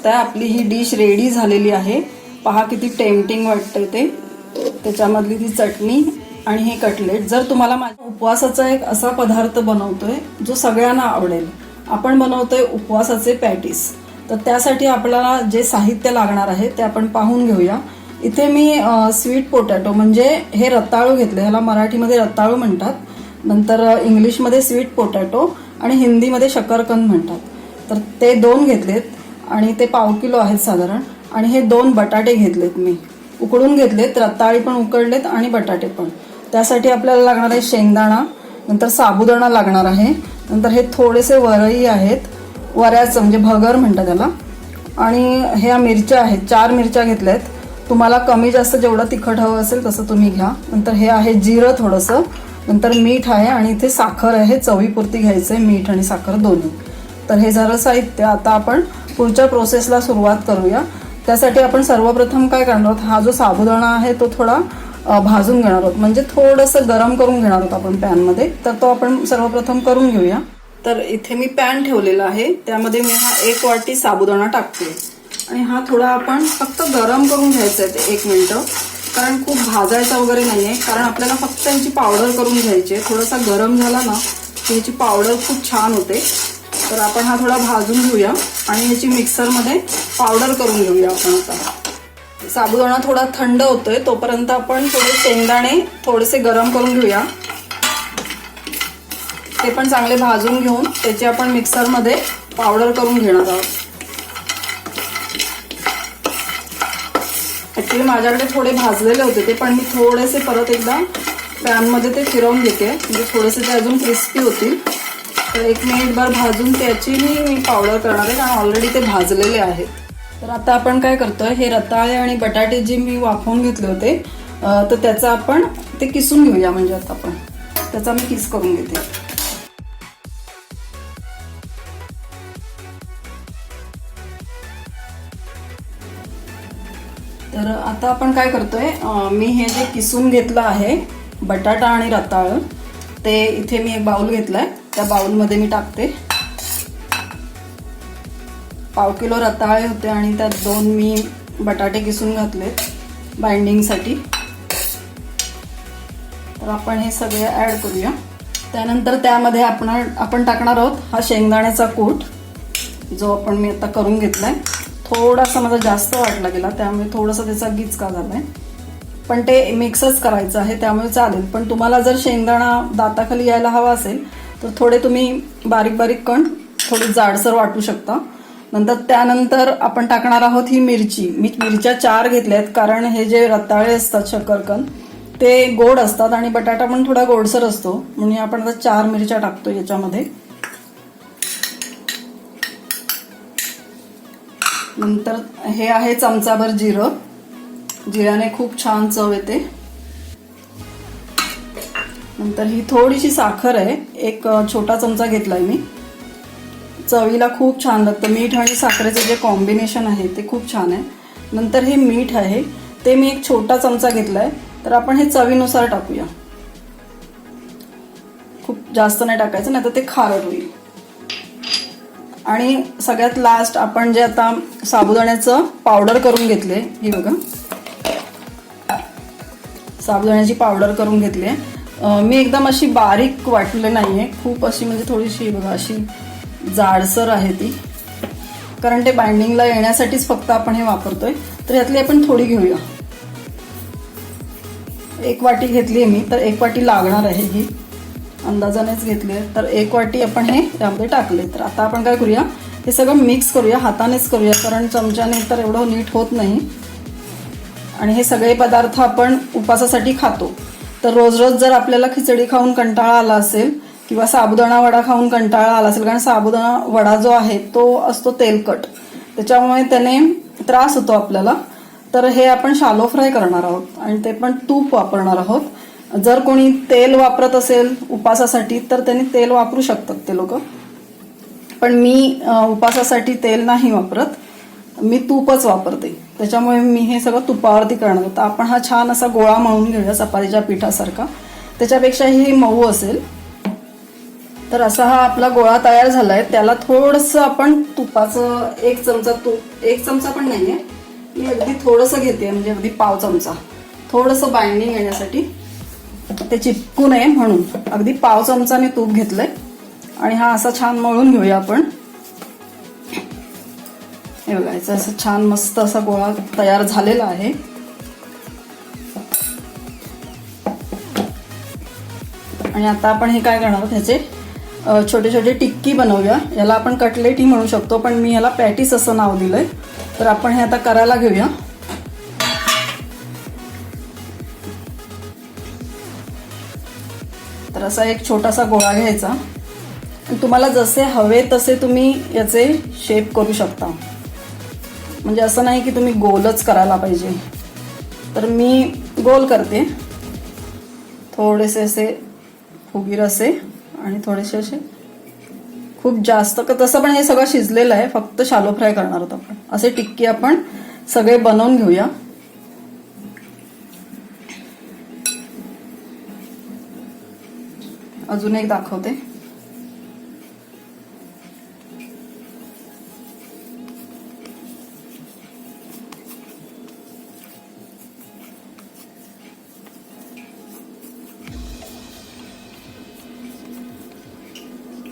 शकता आपली ही dish ready झालेली आहे. पहा किती टेम्पटिंग वाटतंय ते. त्याच्यामधली ती चटणी आणि हे कटलेट. जर तुम्हाला माझ्या उपवासाचा एक असा पदार्थ बनवतोय जो सगळ्यांना आवडेल आपण बनवतोय उपवासाचे पॅटीस. तर त्यासाठी आपल्याला जे साहित्य लागणार आहे ते आपण पाहून घेऊया. इथे मी स्वीट पोटॅटो म्हणजे हे रताळू घेतले ह्याला मराठीमध्ये रताळू म्हणतात. नंतर इंग्लिशमध्ये स्वीट पोटॅटो आणि हिंदीमध्ये शकरकंद म्हणतात. तर ते दोन घेतलेत. आणि ते पाव किलो आहेत साधारण. आणि हे दोन बटाटे घेतलेत मी. उकडून घेतलेत रताळी पण उकडलेत आणि बटाटे पण. त्यासाठी आपल्याला लागणार आहे शेंगदाणा नंतर साबुदाणा लागणार आहे. नंतर हे थोडेसे वरई आहेत. वऱ्याचं म्हणजे भगर म्हणतात त्याला. आणि ह्या मिरच्या आहेत चार मिरच्या घेतल्या आहेत तुम्हाला कमी जास्त जेवढं तिखट हवं असेल तसं तुम्ही घ्या. नंतर हे आहे जिरं थोडंसं. नंतर मीठ आहे आणि इथे साखर आहे चवीपुरती घ्यायचं आहे मीठ आणि साखर दोन्ही. तर हे झालं साहित्य. आता आपण पुढच्या प्रोसेसला सुरुवात करूया. त्यासाठी आपण सर्वप्रथम काय करणार आहोत? हा जो साबुदाणा आहे तो थोडा भाजून घेणार आहोत. म्हणजे थोडंसं गरम करून घेणार आहोत आपण पॅनमध्ये तर तो आपण सर्वप्रथम करून घेऊया. तर इथे मी पॅन ठेवलेला आहे. त्यामध्ये मी हा एक वाटी साबुदाणा टाकते. आणि हा थोडा आपण फक्त गरम करून घ्यायचा आहे ते एक मिनटं. कारण खूप भाजायचा वगैरे नाही आहे कारण आपल्याला फक्त ह्याची पावडर करून घ्यायची आहे. थोडासा गरम झाला ना की ह्याची पावडर खूप छान होते. तर आपण हा थोडा भाजून घेऊया आणि ह्याची मिक्सरमध्ये पावडर करून घेऊया आपण आता. साबुदाणा थोडा थंड होतोय तोपर्यंत आपण थोडे शेंगदाणे थोडेसे गरम करून घेऊया. ते पण चांगले भाजून घेऊन त्याची आपण मिक्सरमध्ये पावडर करून घेणार आहोत. ॲक्च्युली माझ्याकडे थोडे भाजलेले होते ते पण मी थोडेसे परत एकदा पॅनमध्ये ते फिरवून घेते. म्हणजे थोडेसे ते अजून क्रिस्पी होतील. तर एक मिनिटभर भाजून त्याची मी पावडर करणार आहे कारण ऑलरेडी ते भाजलेले आहेत. तर आता आपण काय करतोय हे रताळे आणि बटाटे जे मी वाफवून घेतले होते तर त्याचं आपण ते किसून घेऊया म्हणजे आता आपण. त्याचा मी किस करून घेते. तर आता आपण काय करतोय मी हे जे किसून घेतलं आहे बटाटा आणि रताळ ते इथे मी एक बाउल घेतलाय. त्या बाउलमध्ये मी टाकते. पाव किलो रताळे होते आणि त्यात दोन मी बटाटे किसून घातले बाइंडिंगसाठी. तर आपण हे सगळे ॲड करूया. त्यानंतर त्यामध्ये आपण आपण टाकणार आहोत हा शेंगदाण्याचा कूट जो आपण मी आता करून घेतलाय. थोडासा मला जास्त वाटला गेला त्यामुळे थोडासा त्याचा गिचका झालाय. पण ते मिक्सच करायचं आहे त्यामुळे चालेल. पण तुम्हाला जर शेंगदाणा दाताखाली यायला हवा असेल तर थोडे तुम्ही बारीक बारीक कण थोडी जाडसर वाटू शकता. नंतर त्यानंतर आपण टाकणार आहोत ही मिरची. मी मिरच्या चार घेतल्या आहेत कारण हे जे रताळे असतात शकरकंद ते गोड असतात आणि बटाटा पण थोडा गोडसर असतो. म्हणून आपण आता चार मिरच्या टाकतो याच्यामध्ये. नंतर हे आहे चमचाभर जिरं. जिऱ्याने खूप छान चव येते. नंतर ही थोडीशी साखर आहे. एक छोटा चमचा घेतलाय मी. चवीला खूप छान लागतं मीठ आणि साखरेचं जे कॉम्बिनेशन आहे ते खूप छान आहे. नंतर हे मीठ आहे. ते मी एक छोटा चमचा घेतलाय. तर आपण हे चवीनुसार टाकूया. खूप जास्त नाही टाकायचं नाही तर ते खारट होईल. आणि सगळ्यात लास्ट आपण जे आता साबुदाण्याचं पावडर करून घेतले ही बघा. साबुदाण्याची पावडर करून घेतली. आहे मी एकदम अशी बारीक वाटले आहे खूप अशी म्हणजे थोडीशी बघा अशी जाडसर आहे ती. कारण ते बाइंडिंगला येण्यासाठीच फक्त आपण हे वापरतोय. तर यातली आपण थोडी घेऊया. एक वाटी घेतली आहे मी तर एक वाटी लागणार आहे ही. अंदाजानेच घेतली आहे तर एक वाटी आपण हे यामध्ये टाकले तर आता आपण काय करूया? हे सगळं मिक्स करूया हातानेच करूया कारण चमच्याने तर एवढं नीट होत नाही. आणि हे सगळे पदार्थ आपण उपासासाठी खातो. तर रोज रोज जर आपल्याला खिचडी खाऊन कंटाळा आला असेल किंवा साबुदाणा वडा खाऊन कंटाळा आला असेल कारण साबुदाणा वडा जो आहे तो असतो तेलकट. त्याच्यामुळे त्याने त्रास होतो आपल्याला. तर हे आपण शालो फ्राय करणार आहोत आणि ते पण तूप वापरणार आहोत. जर कोणी तेल वापरत असेल उपासासाठी तर त्यांनी तेल वापरू शकतात ते लोक. पण मी उपासासाठी तेल नाही वापरत. मी तूपच वापरते. त्याच्यामुळे मी हे सगळं तुपावरती करणार. होतं आपण हा छान असा गोळा मळून घेऊया चपातीच्या पिठासारखा. त्याच्यापेक्षा हे मऊ असेल. तर असा हा आपला गोळा तयार झालाय. त्याला थोडंसं आपण तुपाचं एक चमचा तूप एक चमचा पण नाहीये. मी अगदी थोडंसं घेते म्हणजे अगदी पाव चमचा. थोडंसं बाइंडिंग येण्यासाठी. ते चिपकू नये म्हणून. अगदी पाव चमचा मी तूप घेतलंय. आणि हा असा छान मळून घेऊया आपण. हे बघा याचा असं छान मस्त असा गोळा तयार झालेला आहे. आणि आता आपण हे काय करणार त्याचे छोटे छोटे टिक्की बनवूया. याला आपण कटलेटी म्हणू शकतो पण मी याला पॅटीस असं नाव दिलंय. तर आपण हे आता करायला घेऊया. तर असा एक छोटासा गोळा घ्यायचा. तुम्हाला जसे हवे तसे तुम्ही याचे शेप करू शकता. म्हणजे असं नाही की तुम्ही गोलच करायला पाहिजे. तर मी गोल करते. थोडेसे असे फुगीर असे आणि थोडेसे असे. खूप जास्त तसं पण हे सगळं शिजलेलं आहे. फक्त शालो फ्राय करणार आहोत आपण. असे टिक्की आपण सगळे बनवून घेऊया. अजून एक दाखवते.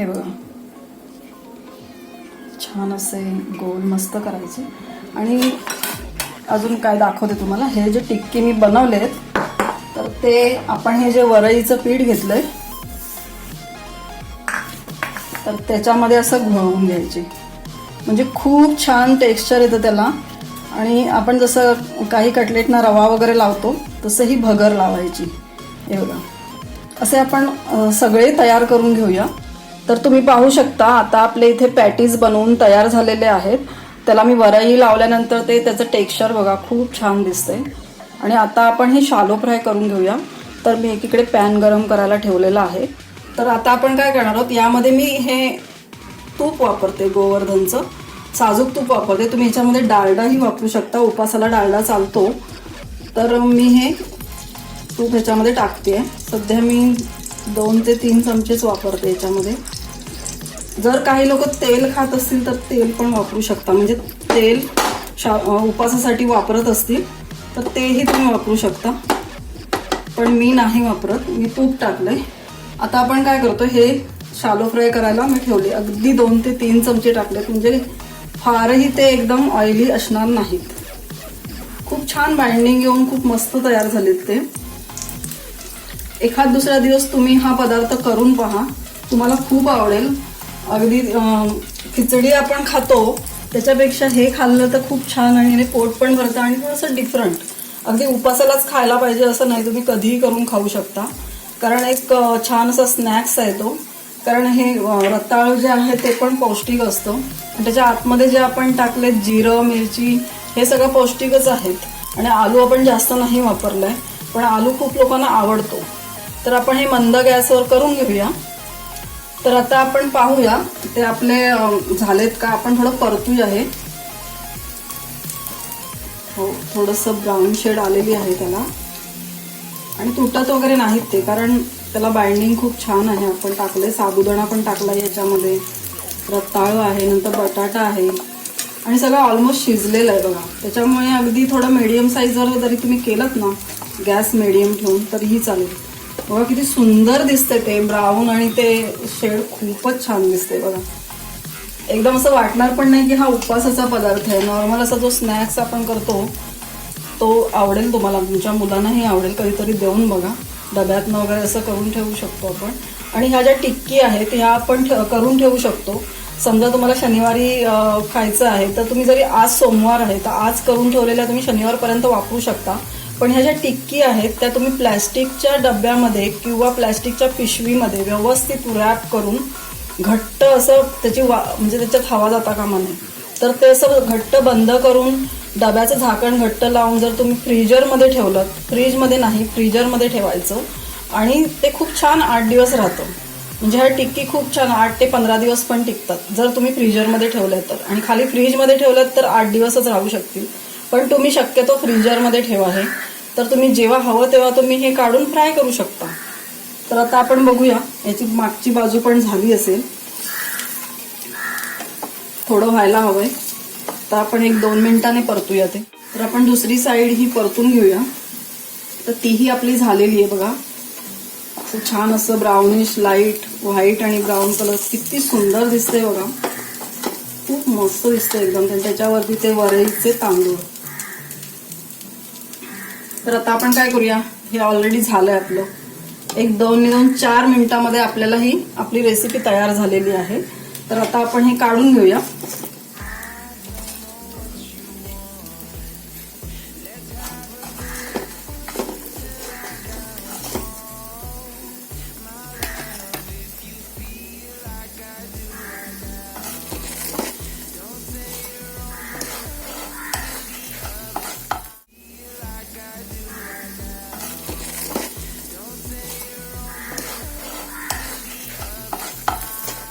हे बघा. छान असे गोल मस्त करायचे. आणि अजून काय दाखवते तुम्हाला? हे जे टिक्की मी बनवलेत तर ते आपण हे जे वरईचं पीठ घेतलंय तर त्याच्यामध्ये असं घोळवून घ्यायचे. म्हणजे खूप छान टेक्स्चर येतं त्याला. आणि आपण जसं काही कटलेटना रवा वगैरे लावतो तसं ही भगर लावायची. हे बघा. असे आपण सगळे तयार करून घेऊया. तर तुम्ही पाहू शकता आता आपले इथे पॅटीज बनवून तयार झालेले आहेत. त्याला मी वरई लावल्यानंतर ते त्याचं टेक्स्चर बघा खूप छान दिसते आणि आता आपण हे शालो फ्राय करून घेऊया. तर मी एकीकडे पॅन गरम करायला ठेवलेला आहे. तर आता आपण काय करणार आहोत यामध्ये मी हे तूप वापरते गोवर्धनचं. साजूक तूप वापरते. तुम्ही याच्यामध्ये डालडाही वापरू शकता. उपासाला डालडा चालतो. तर मी हे तूप ह्याच्यामध्ये टाकते सध्या मी दोन ते तीन चमचेच वापरते याच्यामध्ये. जर काही लोक तेल खात असतील तर तेल पण वापरू शकता. म्हणजे तेल शा उपासासाठी वापरत असतील तर तेही तुम्ही वापरू शकता. पण मी नाही वापरत. मी तूप टाकलंय. आता आपण काय करतो हे शालो फ्राय करायला मी ठेवले. अगदी दोन ते तीन चमचे टाकलेत. म्हणजे फारही ते एकदम ऑइली असणार नाहीत. खूप छान बाइंडिंग येऊन खूप मस्त तयार झालेत ते. एखाद दुसरा दिवस तुम्ही हा पदार्थ करून पहा. तुम्हाला खूप आवडेल. अगदी खिचडी आपण खातो त्याच्यापेक्षा हे खाल्लं तर खूप छान आणि पोट पण भरतं आणि थोडंसं डिफरंट अगदी उपासालाच खायला पाहिजे असं नाही तुम्ही कधीही करून खाऊ शकता. कारण एक छान असा स्नॅक्स आहे तो. कारण हे रताळू जे आहे ते पण पौष्टिक असतं. आणि त्याच्या आतमध्ये जे आपण टाकले जिरं मिरची हे सगळं पौष्टिकच आहेत. आणि आलू आपण जास्त नाही वापरलाय पण आलू खूप लोकांना आवडतो. तर आपण हे मंद गॅसवर करून घेऊया. तर आता आपण पाहूया ते आपले झालेत का? आपण थोडं परतूया हे. हो थोडंसं ब्राऊन शेड आलेली आहे त्याला. आणि तुटत वगैरे नाहीत ते कारण त्याला बाइंडिंग खूप छान आहे. आपण टाकले साबुदाणा पण टाकला याच्यामध्ये. रताळू आहे नंतर बटाटा आहे. आणि सगळं ऑलमोस्ट शिजलेलं आहे बघा. त्याच्यामुळे अगदी थोडं मीडियम साईजवर जरी तुम्ही केलं ना गॅस मिडियम ठेवून तरीही चालेल. बघा किती सुंदर दिसते ते ब्राऊन आणि ते शेड खूपच छान दिसते बघा. एकदम असं वाटणार पण नाही की हा उपवासाचा पदार्थ आहे. नॉर्मल असा जो स्नॅक्स आपण करतो तो आवडेल तुम्हाला. तुमच्या मुलांनाही आवडेल कधीतरी देऊन बघा. डब्यातनं वगैरे असं करून ठेवू शकतो आपण. आणि ह्या ज्या टिक्की आहेत ह्या आपण ठे- करून ठेवू शकतो. समजा तुम्हाला शनिवारी खायचं आहे तर तुम्ही जरी आज सोमवार आहे तर आज करून ठेवलेल्या तुम्ही शनिवारपर्यंत वापरू शकता. पण ह्या ज्या टिक्की आहेत त्या तुम्ही प्लॅस्टिकच्या डब्यामध्ये किंवा प्लॅस्टिकच्या पिशवीमध्ये व्यवस्थित रॅप करून घट्ट असं त्याची वा म्हणजे त्याच्यात हवा जाता कामा नये. तर ते असं घट्ट बंद करून डब्याचं झाकण घट्ट लावून जर तुम्ही फ्रीजरमध्ये ठेवलं फ्रीजमध्ये नाही फ्रीजरमध्ये ठेवायचं आणि ते खूप छान आठ दिवस राहतं. म्हणजे ह्या टिक्की खूप छान आठ ते पंधरा दिवस पण टिकतात. जर तुम्ही फ्रीजरमध्ये ठेवलं तर. आणि खाली फ्रीजमध्ये ठेवलं तर आठ दिवसच राहू शकतील. पण तुम्ही शक्यतो फ्रीजरमध्ये ठेवा हे. तर तुम्ही जेव्हा हवं तेव्हा तुम्ही हे काढून फ्राय करू शकता. तर आता आपण बघूया याची मागची बाजू पण झाली असेल. थोडं व्हायला हवंय. तर आपण एक दोन मिनिटाने परतूया ते. तर आपण दुसरी साईड ही परतून घेऊया. तर तीही आपली झालेली आहे बघा. असं छान असं ब्राउनिश लाइट व्हाईट आणि ब्राऊन कलर किती सुंदर दिसतंय बघा. खूप मस्त दिसतंय एकदम. त्याच्यावरती ते वरईचे तांदूळ. तर आता आपण काय करूया? हे ऑलरेडी झालंय आपलं. एक दोन दोन चार मिनिटामध्ये आपल्याला ही आपली रेसिपी तयार झालेली आहे. तर आता आपण हे काढून घेऊया.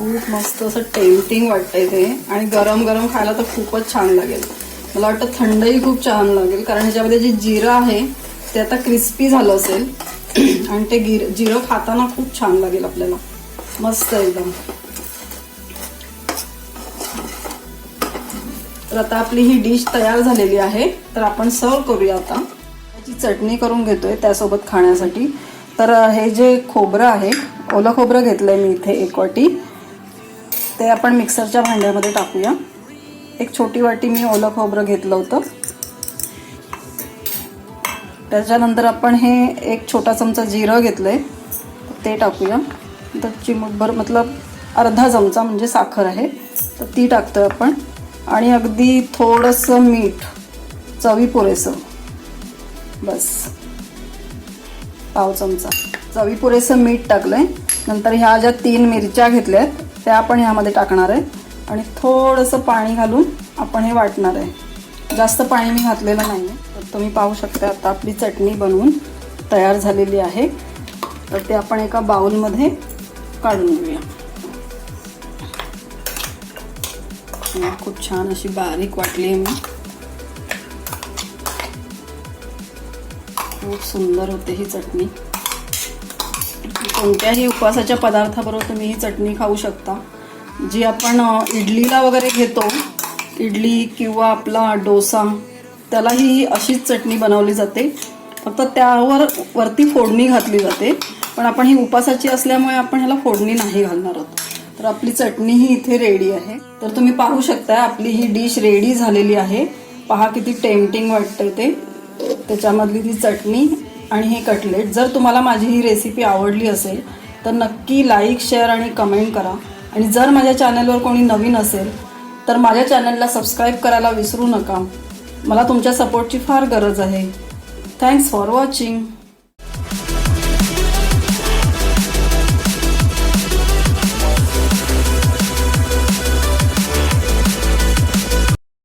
खूप मस्त असं टेम्पटिंग वाटतंय ते. आणि गरम गरम खायला तर खूपच छान लागेल. मला वाटतं थंडही खूप छान लागेल कारण ह्याच्यामध्ये जे जिरं आहे ते आता क्रिस्पी झालं असेल. आणि ते गिर जिरं खाताना खूप छान लागेल आपल्याला. मस्त एकदम. तर आता आपली ही डिश तयार झालेली आहे. तर आपण सर्व करूया आता. त्याची चटणी करून घेतोय त्यासोबत खाण्यासाठी. तर हे जे खोबरं आहे ओलं खोबरं घेतलंय मी इथे एक वाटी. ते आपण मिक्सरच्या भांड्यामध्ये टाकूया. एक छोटी वाटी मी ओलं खोबरं घेतलं होतं. त्याच्यानंतर आपण हे एक छोटा चमचा जिरं घेतलं आहे ते टाकूया. तर चिमूटभर मतलब अर्धा चमचा म्हणजे साखर आहे तर ती टाकतोय आपण. आणि अगदी थोडंसं मीठ चवी पुरेसं. बस. पाव चमचा. चवी पुरेसं मीठ टाकलं आहे नंतर ह्या ज्या तीन मिरच्या घेतल्या आहेत त्या आपण ह्यामध्ये टाकणार आहे. आणि थोडंसं पाणी घालून आपण हे वाटणार आहे. जास्त पाणी मी घातलेलं नाही आहे तर तुम्ही पाहू शकता आता आपली चटणी बनवून तयार झालेली आहे. तर ते आपण एका बाउलमध्ये काढून घेऊया. खूप छान अशी बारीक वाटली आहे मी. खूप सुंदर होते ही चटणी. कोणत्याही उपवासाच्या पदार्थाबरोबर तुम्ही ही चटणी खाऊ शकता. जी आपण इडलीला वगैरे घेतो इडली किंवा आपला डोसा त्यालाही ही अशीच चटणी बनवली जाते. फक्त त्यावर वरती फोडणी घातली जाते. पण आपण ही उपासाची असल्यामुळे आपण ह्याला फोडणी नाही घालणार आहोत. तर आपली चटणी ही इथे रेडी आहे. तर तुम्ही पाहू शकता आपली ही डिश रेडी झालेली आहे. पहा किती टेम्पटिंग वाटतं ते. त्याच्यामधली ती चटणी आणि हे कटलेट. जर तुम्हाला माझी ही रेसिपी आवडली असेल तर नक्की लाईक शेअर आणि कमेंट करा. आणि जर माझ्या चॅनलवर कोणी नवीन असेल तर माझ्या चॅनलला सबस्क्राईब करायला विसरू नका. मला तुमच्या सपोर्टची फार गरज आहे. Thanks for watching